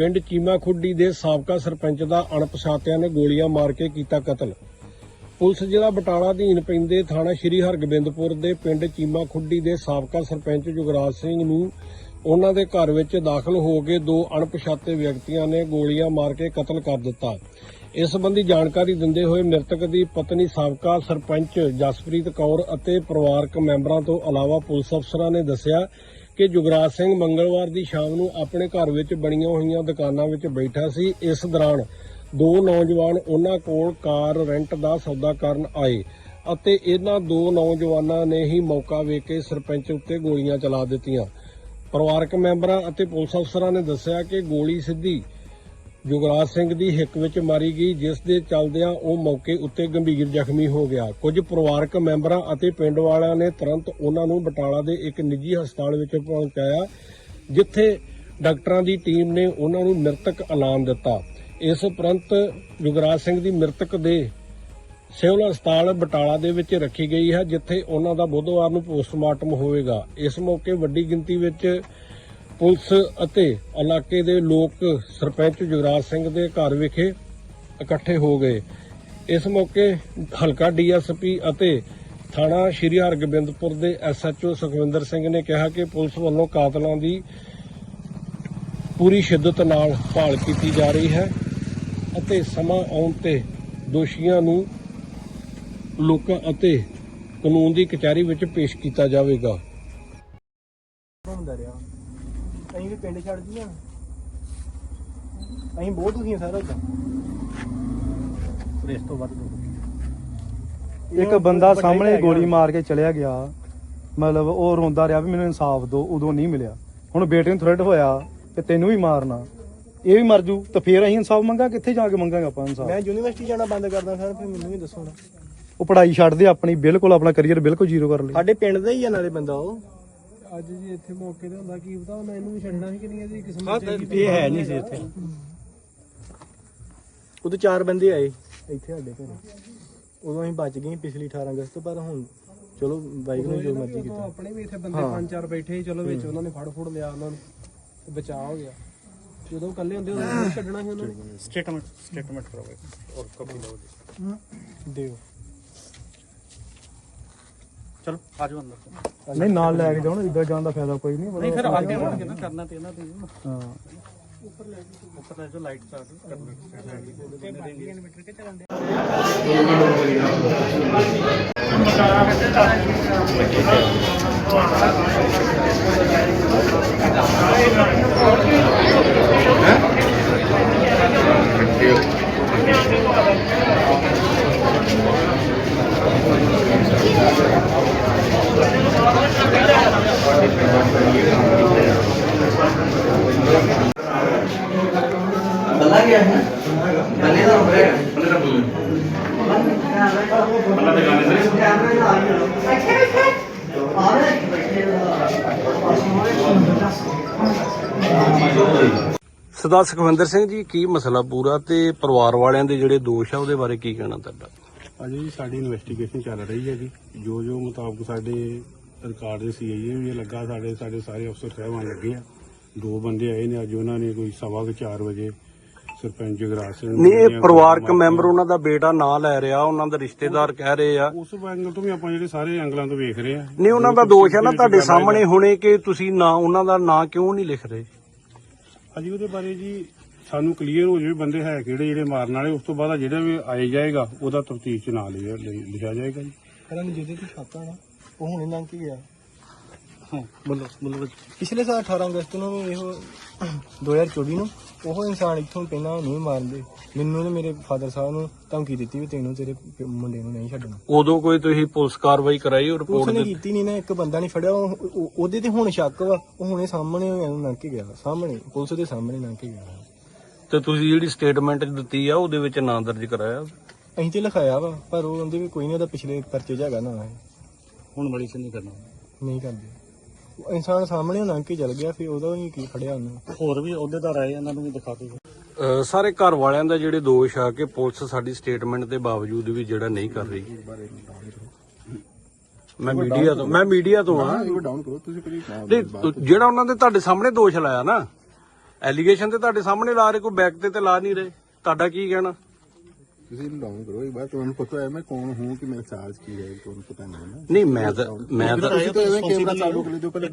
ਪਿੰਡ ਚੀਮਾ ਖੁੱਡੀ ਦੇ ਸਾਬਕਾ ਸਰਪੰਚ ਦਾ ਅਣਪਛਾਤਿਆਂ ਨੇ ਗੋਲੀਆਂ ਮਾਰ ਕੇ ਕੀਤਾ ਕਤਲ। ਪੁਲਿਸ ਜ਼ਿਲ੍ਹਾ ਬਟਾਲਾ ਅਧੀਨ ਪੈਂਦੇ ਥਾਣਾ ਸ਼੍ਰੀ ਹਰਗੋਬਿੰਦਪੁਰ ਦੇ ਪਿੰਡ ਚੀਮਾ ਖੁੱਡੀ ਦੇ ਸਾਬਕਾ ਸਰਪੰਚ ਜੁਗਰਾਜ ਸਿੰਘ ਨੂੰ ਉਹਨਾਂ ਦੇ ਘਰ ਵਿੱਚ ਦਾਖਲ ਹੋ ਕੇ ਦੋ ਅਣਪਛਾਤੇ ਵਿਅਕਤੀਆਂ ਨੇ ਗੋਲੀਆਂ ਮਾਰ ਕੇ ਕਤਲ ਕਰ ਦਿੱਤਾ। ਇਸ ਸੰਬੰਧੀ ਜਾਣਕਾਰੀ ਦਿੰਦੇ ਹੋਏ ਮ੍ਰਿਤਕ ਦੀ ਪਤਨੀ ਸਾਬਕਾ ਸਰਪੰਚ ਜਸਪ੍ਰੀਤ ਕੌਰ ਅਤੇ ਪਰਿਵਾਰਕ ਮੈਂਬਰਾਂ ਤੋਂ ਇਲਾਵਾ ਪੁਲਿਸ ਅਫਸਰਾਂ ਨੇ ਦੱਸਿਆ ਕਿ ਜੁਗਰਾਜ ਸਿੰਘ ਮੰਗਲਵਾਰ ਦੀ ਸ਼ਾਮ ਨੂੰ ਆਪਣੇ ਘਰ ਵਿੱਚ ਬਣੀਆਂ ਹੋਈਆਂ ਦੁਕਾਨਾਂ ਵਿੱਚ ਬੈਠਾ ਸੀ। ਇਸ ਦੌਰਾਨ ਦੋ ਨੌਜਵਾਨ ਉਹਨਾਂ ਕੋਲ ਕਾਰ ਰੈਂਟ ਦਾ ਸੌਦਾ ਕਰਨ ਆਏ ਅਤੇ ਇਹਨਾਂ ਦੋ ਨੌਜਵਾਨਾਂ ਨੇ ਹੀ ਮੌਕਾ ਵੇਖ ਕੇ ਸਰਪੰਚ ਉੱਤੇ ਗੋਲੀਆਂ ਚਲਾ ਦਿੱਤੀਆਂ। ਪਰਿਵਾਰਕ ਮੈਂਬਰਾਂ ਅਤੇ ਪੁਲਿਸ ਅਫਸਰਾਂ ਨੇ ਦੱਸਿਆ ਕਿ ਗੋਲੀ ਸਿੱਧੀ ਯੁਗਰਾਜ ਸਿੰਘ ਦੀ ਹਿੱਕ ਵਿੱਚ ਮਾਰੀ ਗਈ, ਜਿਸ ਦੇ ਚੱਲਦਿਆਂ ਉਹ ਮੌਕੇ ਉੱਤੇ ਗੰਭੀਰ ਜ਼ਖਮੀ ਹੋ ਗਿਆ। ਕੁਝ ਪਰਿਵਾਰਕ ਮੈਂਬਰਾਂ ਅਤੇ ਪਿੰਡ ਵਾਲਿਆਂ ਨੇ ਤੁਰੰਤ ਉਹਨਾਂ ਨੂੰ ਬਟਾਲਾ ਦੇ ਇੱਕ ਨਿੱਜੀ ਹਸਪਤਾਲ ਵਿੱਚ ਪਹੁੰਚਾਇਆ, ਜਿੱਥੇ ਡਾਕਟਰਾਂ ਦੀ ਟੀਮ ਨੇ ਉਹਨਾਂ ਨੂੰ ਮ੍ਰਿਤਕ ਐਲਾਨ ਦਿੱਤਾ। ਇਸ ਉਪਰੰਤ ਯੁਗਰਾਜ ਸਿੰਘ ਦੀ ਮ੍ਰਿਤਕ ਦੇ ਸਿਵਲ ਹਸਪਤਾਲ ਬਟਾਲਾ ਦੇ ਵਿੱਚ ਰੱਖੀ ਗਈ ਹੈ, ਜਿੱਥੇ ਉਹਨਾਂ ਦਾ ਬੁੱਧਵਾਰ ਨੂੰ ਪੋਸਟਮਾਰਟਮ ਹੋਵੇਗਾ। ਇਸ ਮੌਕੇ ਵੱਡੀ ਗਿਣਤੀ ਵਿੱਚ ਪੁਲਿਸ ਅਤੇ ਇਲਾਕੇ ਦੇ ਲੋਕ ਸਰਪੰਚ ਜੁਗਰਾਜ ਸਿੰਘ ਦੇ ਘਰ ਵਿਖੇ ਇਕੱਠੇ ਹੋ ਗਏ। ਇਸ ਮੌਕੇ ਹਲਕਾ ਡੀਐਸਪੀ ਅਤੇ ਥਾਣਾ ਸ਼੍ਰੀ ਹਰਗੋਬਿੰਦਪੁਰ ਦੇ ਐਸਐਚਓ ਸੁਖਵਿੰਦਰ ਸਿੰਘ ਨੇ ਕਿਹਾ ਕਿ ਪੁਲਿਸ ਵੱਲੋਂ ਕਾਤਲਾਂ ਦੀ ਪੂਰੀ ਸ਼ਿੱਦਤ ਨਾਲ ਭਾਲ ਕੀਤੀ ਜਾ ਰਹੀ ਹੈ ਅਤੇ ਸਮਾਂ ਆਉਣ ਤੇ ਦੋਸ਼ੀਆਂ ਨੂੰ ਲੋਕਾਂ ਅਤੇ ਕਾਨੂੰਨ ਦੀ ਕਚਹਿਰੀ ਵਿੱਚ ਪੇਸ਼ ਕੀਤਾ ਜਾਵੇਗਾ। ਹੁੰਦਾ ਰਿਹਾ? ਅਸੀਂ ਵੀ ਪਿੰਡ ਛੱਡ ਦਿੱਤਾ ਅਸੀਂ ਬਹੁਤ ਦੁਖੀ ਹਾਂ ਸਾਰਾ ਉਦਾਂ ਇਸ ਤੋਂ ਵੱਧ ਇੱਕ ਬੰਦਾ ਸਾਹਮਣੇ ਗੋਲੀ ਮਾਰ ਕੇ ਚਲਿਆ ਗਿਆ ਮਤਲਬ ਉਹ ਰੋਂਦਾ ਰਿਹਾ ਵੀ ਮੈਨੂੰ ਇਨਸਾਫ ਦਿਓ ਉਦੋਂ ਨਹੀਂ ਮਿਲਿਆ। ਹੁਣ ਬੇਟੇ ਨੂੰ ਥ੍ਰੈਟ ਹੋਇਆ ਕਿ ਤੈਨੂੰ ਵੀ ਮਾਰਨਾ। ਇਹ ਵੀ ਮਰ ਜੂ ਤਾਂ ਫੇਰ ਅਸੀਂ ਇਨਸਾਫ ਮੰਗਾ ਕਿੱਥੇ ਜਾ ਕੇ ਮੰਗਾਂਗੇ ਆਪਾਂ ਇਨਸਾਫ? ਮੈਂ ਯੂਨੀਵਰਸਿਟੀ ਜਾਣਾ ਬੰਦ ਕਰਦਾ ਸਰ ਫਿਰ ਮੈਨੂੰ ਵੀ ਦੱਸੋ ਨਾ। ਉਹ ਪੜ੍ਹਾਈ ਛੱਡ ਦੇ ਆਪਣੀ ਬਿਲਕੁਲ ਆਪਣਾ ਕੈਰੀਅਰ ਬਿਲਕੁਲ ਜ਼ੀਰੋ ਕਰ ਲਈ। ਸਾਡੇ ਪਿੰਡ ਦਾ ਹੀ ਆ ਨਾਲੇ ਬੰਦਾ ਉਹ। ਅੱਜ ਜੀ ਇੱਥੇ ਮੌਕੇ ਤੇ ਹੁੰਦਾ ਕੀ ਪਤਾ ਉਹਨਾਂ ਇਹਨੂੰ ਵੀ ਛੱਡਣਾ ਸੀ ਕਿ ਨਹੀਂ ਇਹਦੀ ਕਿਸਮਤ ਇਹ ਹੈ ਨਹੀਂ ਸੀ ਇੱਥੇ। ਉਦੋਂ ਚਾਰ ਬੰਦੇ ਆਏ ਇੱਥੇ ਸਾਡੇ ਘਰੇ। ਉਦੋਂ ਅਸੀਂ ਬਚ ਗਏ ਪਿਛਲੀ 18 ਅਗਸਤ ਪਰ ਹੁਣ ਚਲੋ ਬਾਈਕ ਨੂੰ ਜੋ ਮਰਜ਼ੀ ਕੀਤਾ। ਆਪਣੇ ਵੀ ਇੱਥੇ ਬੰਦੇ ਪੰਜ ਚਾਰ ਬੈਠੇ ਸੀ ਚਲੋ ਵਿੱਚ ਉਹਨਾਂ ਨੇ ਫੜ ਫੁੜ ਲਿਆ ਉਹਨਾਂ ਨੂੰ ਤੇ ਬਚਾਅ ਹੋ ਗਿਆ। ਜਦੋਂ ਇਕੱਲੇ ਹੁੰਦੇ ਉਦੋਂ ਛੱਡਣਾ ਸੀ ਉਹਨਾਂ ਨੇ। ਸਟੇਟਮੈਂਟ ਸਟੇਟਮੈਂਟ ਕਰੋ। ਔਰ ਕਾਪੀ ਲਓ ਜੀ ਦਿਓ। ਚਲੋ ਆ ਜਾਓ ਅੰਦਰ। ਨਹੀਂ ਨਾਲ ਲੈ ਕੇ ਜਾਓ ਨਾ ਇਦਾਂ ਜਾਣ ਦਾ ਫਾਇਦਾ ਕੋਈ ਨਹੀਂ ਨਹੀਂ ਫਿਰ ਆਗੇ ਹੋਣਗੇ ਨਾ ਕਰਨਾ ਤੇ ਇਹਨਾਂ ਤੇ ਹੀ ਨਾ। ਹਾਂ। ਉੱਪਰ ਲੈ ਜਾਓ ਲਾਈਟ ਚਾਰਜ ਸਰਦਾਰ ਸੁਖਵਿੰਦਰ ਸਿੰਘ ਜੀ ਕੀ ਮਸਲਾ ਪੂਰਾ ਤੇ ਪਰਿਵਾਰ ਵਾਲਿਆਂ ਦੇ ਜਿਹੜੇ ਦੋਸ਼ ਆ ਉਹਦੇ ਬਾਰੇ ਕੀ ਕਹਿਣਾ ਤੁਹਾਡਾ? ਅਜੇ ਜੀ ਸਾਡੀ ਇਨਵੈਸਟੀਗੇਸ਼ਨ ਚੱਲ ਰਹੀ ਹੈ ਜੀ। ਜੋ ਜੋ ਮੁਤਾਬਕ ਸਾਡੇ ਰਿਕਾਰਡ ਦੇ ਸੀਆਈਏ ਵੀ ਲੱਗਾ ਸਾਡੇ ਸਾਡੇ ਸਾਰੇ ਅਫਸਰ ਸਾਹਿਬਾਨ ਲੱਗੇ ਆ। ਦੋ ਬੰਦੇ ਆਏ ਨੇ ਅੱਜ ਉਹਨਾਂ ਨੇ ਕੋਈ ਸਵਾ ਕੁ ਚਾਰ ਵਜੇ ਸਰਪੰਚ ਜਗਰਾਜ ਸਿੰਘ ਨੂੰ ਨਹੀਂ ਇਹ ਪਰਿਵਾਰਕ ਮੈਂਬਰ ਉਹਨਾਂ ਦਾ ਬੇਟਾ ਨਾਂ ਲੈ ਰਿਹਾ ਉਹਨਾਂ ਦੇ ਰਿਸ਼ਤੇਦਾਰ ਕਹਿ ਰਹੇ ਆ। ਉਸ ਐਂਗਲ ਤੋਂ ਵੀ ਆਪਾਂ ਜਿਹੜੇ ਸਾਰੇ ਐਂਗਲਾਂ ਤੋਂ ਵੇਖ ਰਹੇ ਆ। ਨਹੀਂ ਉਹਨਾਂ ਦਾ ਦੋਸ਼ ਹੈ ਨਾ ਤੁਹਾਡੇ ਸਾਹਮਣੇ ਹੁਣੇ ਕਿ ਤੁਸੀਂ ਨਾਂ ਉਹਨਾਂ ਦਾ ਨਾਂ ਕਿਉਂ ਨਹੀਂ ਲਿਖ ਰਹੇ? ਅਜੀ ਉਹਦੇ ਬਾਰੇ ਜੀ ਸਾਨੂੰ ਕਲੀਅਰ ਹੋ ਜਾਵੇ ਬੰਦੇ ਹੈ ਕਿਹੜੇ ਜਿਹੜੇ ਮਾਰਨ ਵਾਲੇ ਉਸ ਤੋਂ ਬਾਅਦ ਜਿਹੜਾ ਵੀ ਆਏ ਜਾਏਗਾ ਉਹਦਾ ਤਫਤੀਸ਼ ਚ ਨਾਂ ਲਿਆ ਲਿਖਿਆ ਜਾਏਗਾ ਜੀ। ਇਹਨਾਂ ਨੂੰ ਜਿਹਦੇ ਤੇ ਛਾਪਾ ਨਾ ਉਹ ਹੁਣੇ ਲੰਘ ਕੇ ਗਿਆ? ਹਾਂ ਬੋਲੋ ਬੋਲੋ ਪਿਛਲੇ ਸਾਲ 18 ਅਗਸਤ ਨੂੰ ਇਹੋ 2024 ਨੂੰ ਉਹ ਇਨਸਾਨ ਇੱਥੋਂ ਪਹਿਲਾਂ ਨਹੀਂ ਮਾਰਦੇ ਮੈਨੂੰ ਤੇ ਮੇਰੇ ਫਾਦਰ ਸਾਹਿਬ ਨੂੰ ਧਮਕੀ ਦਿੱਤੀ ਵੀ ਤੈਨੂੰ ਤੇਰੇ ਪ- ਮੁੰਡੇ ਨੂੰ ਨਹੀਂ ਛੱਡਣਾ। ਉਦੋਂ ਕੋਈ ਤੁਸੀਂ ਪੁਲਿਸ ਕਾਰਵਾਈ ਕਰਾਈ ਰਿਪੋਰਟ ਨੇ ਦਿੱਤੀ? ਕੀਤੀ ਨਹੀਂ ਨਾ ਇੱਕ ਬੰਦਾ ਨਹੀਂ ਫੜਿਆ ਉਹ- ਉਹ- ਉਹਦੇ ਤੇ ਹੁਣ ਸ਼ੱਕ ਵਾ। ਉਹ ਹੁਣੇ ਸਾਹਮਣੇ ਉਹਨੂੰ ਲੰਘ ਕੇ ਗਿਆ। ਸਾਹਮਣੇ ਪੁਲਿਸ ਦੇ ਸਾਹਮਣੇ ਲੰਘ ਕੇ ਗਿਆ। ਤੇ ਤੁਸੀਂ ਜਿਹੜੀ ਸਟੇਟਮੈਂਟ ਦਿੱਤੀ ਆ ਉਹਦੇ ਵਿੱਚ ਨਾਂ ਦਰਜ ਕਰਾਇਆ? ਅਸੀਂ ਤੇ ਲਿਖਾਇਆ ਵਾ ਪਰ ਉਹ ਕਹਿੰਦੇ ਵੀ ਕੋਈ ਨਹੀਂ ਉਹਦਾ ਪਿਛਲੇ ਪਰਚੇ 'ਚ ਹੈਗਾ ਨਾ। ਇਹ ਹੁਣ ਬੜੀ ਨਹੀਂ ਕਰਨਾ। ਨਹੀਂ ਕਰਦੇ। ਇਨਸਾਨ ਸਾਹਮਣੇ ਲੰਘ ਕੇ ਚਲ ਗਿਆ ਫਿਰ ਉਹਦਾ ਵੀ ਕੀ ਫੜਿਆ ਉਹਨੂੰ? ਹੋਰ ਵੀ ਅਹੁਦੇਦਾਰ ਆਏ ਇਹਨਾਂ ਨੂੰ ਵੀ ਦਿਖਾ ਦਿਓ। ਸਾਰੇ ਘਰ ਵਾਲਿਆਂ ਦਾ ਜਿਹੜੇ ਦੋਸ਼ ਆ ਕਿ ਪੁਲਿਸ ਸਾਡੀ ਸਟੇਟਮੈਂਟ ਦੇ ਬਾਵਜੂਦ ਵੀ ਜਿਹੜਾ ਨਹੀਂ ਕਰ ਰਹੀ। ਮੈਂ ਮੀਡੀਆ ਤੋਂ ਮੈਂ ਮੀਡੀਆ ਤੋਂ ਆ ਡਾਊਨ ਕਰੋ ਤੁਸੀਂ ਕਰੀ ਨਹੀਂ, ਜਿਹੜਾ ਉਹਨਾਂ ਦੇ ਤੁਹਾਡੇ ਸਾਹਮਣੇ ਦੋਸ਼ ਲਾਇਆ ਨਾ ਐਲੀਗੇਸ਼ਨ ਤੇ ਤੁਹਾਡੇ ਸਾਹਮਣੇ ਲਾ ਰਹੇ ਕੋਈ ਬੈਕ ਤੇ ਤੇ ਲਾ ਨਹੀਂ ਰਹੇ। ਤੁਹਾਡਾ ਕੀ ਕਹਿਣਾ? ਤੁਸੀਂ ਡਾਊਨ ਕਰੋ। ਇੱਕ ਬਾਰ ਤੁਹਾਨੂੰ ਪਤਾ ਹੈ ਮੈਂ ਕੌਣ ਹੂੰ ਕਿ ਮੇਰਾ ਚਾਰਜ ਕੀ ਹੈ ਤੁਹਾਨੂੰ ਪਤਾ ਨਹੀਂ ਹੈ ਨਾ। ਨਹੀਂ ਮੈਂ ਤਾਂ ਮੈਂ ਤਾਂ ਤੁਸੀਂ ਤਾਂ ਐਵੇਂ ਕੈਮਰਾ ਚਾਲੂ ਕਰ ਲਿਓ। ਪਹਿਲੇ